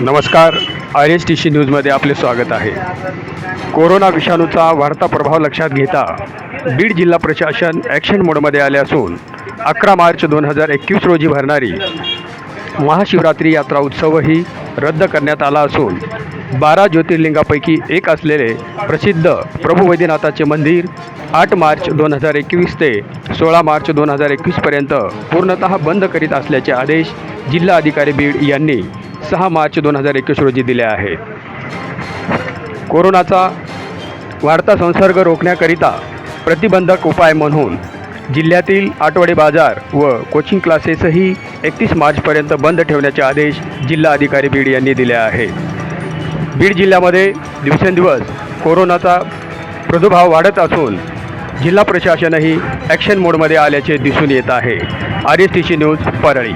नमस्कार. R S T C न्यूजमध्ये आपले स्वागत आहे. कोरोना विषाणूचा वाढता प्रभाव लक्षात घेता बीड जिल्हा प्रशासन ॲक्शन मोडमध्ये आले असून अकरा मार्च दोन हजार एकवीस रोजी भरणारी महाशिवरात्री यात्रा उत्सवही रद्द करण्यात आला असून बारा ज्योतिर्लिंगापैकी एक असलेले प्रसिद्ध प्रभू वैद्यनाथाचे मंदिर आठ मार्च दोन हजार एकवीस ते सोळा मार्च दोन हजार एकवीसपर्यंत पूर्णतः बंद करीत असल्याचे आदेश जिल्हा अधिकारी बीड यांनी सहा मार्च दोन हजार एकवीस रोजी दिले आहेत कोरोनाचा वाढता संसर्ग रोखण्याकरिता प्रतिबंधक उपाय म्हणून जिल्ह्यातील आठवडे बाजार व कोचिंग क्लासेसही एकतीस मार्चपर्यंत बंद ठेवण्याचे आदेश जिल्हा अधिकारी बीड यांनी दिले आहे. बीड जिल्ह्यामध्ये दिवसेंदिवस कोरोनाचा प्रादुर्भाव वाढत असून जिल्हा प्रशासनही ॲक्शन मोडमध्ये आल्याचे दिसून येत आहे. R S T C news Parli.